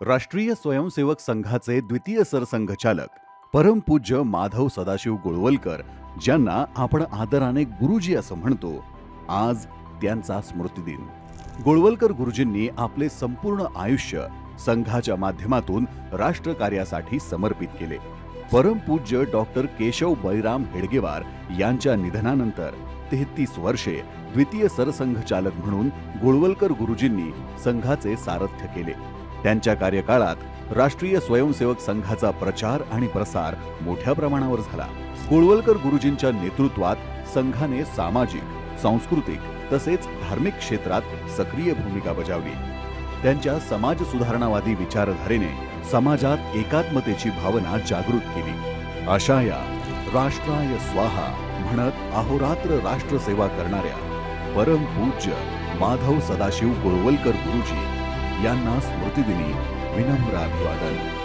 राष्ट्रीय स्वयंसेवक संघाचे द्वितीय सरसंघचालक परमपूज्य माधव सदाशिव गोळवलकर ज्यांना आपण आदराने गुरुजी असं म्हणतो आज त्यांचा स्मृतिदिन. गोळवलकर गुरुजींनी आपले संपूर्ण आयुष्य संघाच्या माध्यमातून राष्ट्रकार्यासाठी समर्पित केले. परमपूज्य डॉक्टर केशव बळीराम हेडगेवार यांच्या निधनानंतर तेहतीस वर्षे द्वितीय सरसंघचालक म्हणून गोळवलकर गुरुजींनी संघाचे सारथ्य केले. त्यांच्या कार्यकाळात राष्ट्रीय स्वयंसेवक संघाचा प्रचार आणि प्रसार मोठ्या प्रमाणावर झाला. गोळवलकर गुरुजींच्या नेतृत्वात संघाने सामाजिक सांस्कृतिक तसेच धार्मिक क्षेत्रात सक्रिय भूमिका बजावली. त्यांच्या समाज सुधारणावादी विचारधारेने समाजात एकात्मतेची भावना जागृत केली. अशा या राष्ट्राय स्वाहा म्हणत अहोरात्र राष्ट्रसेवा करणाऱ्या परमपूज्य माधव सदाशिव गोळवलकर गुरुजी यांना स्मृतिदिनी विनम्र अभिवादन.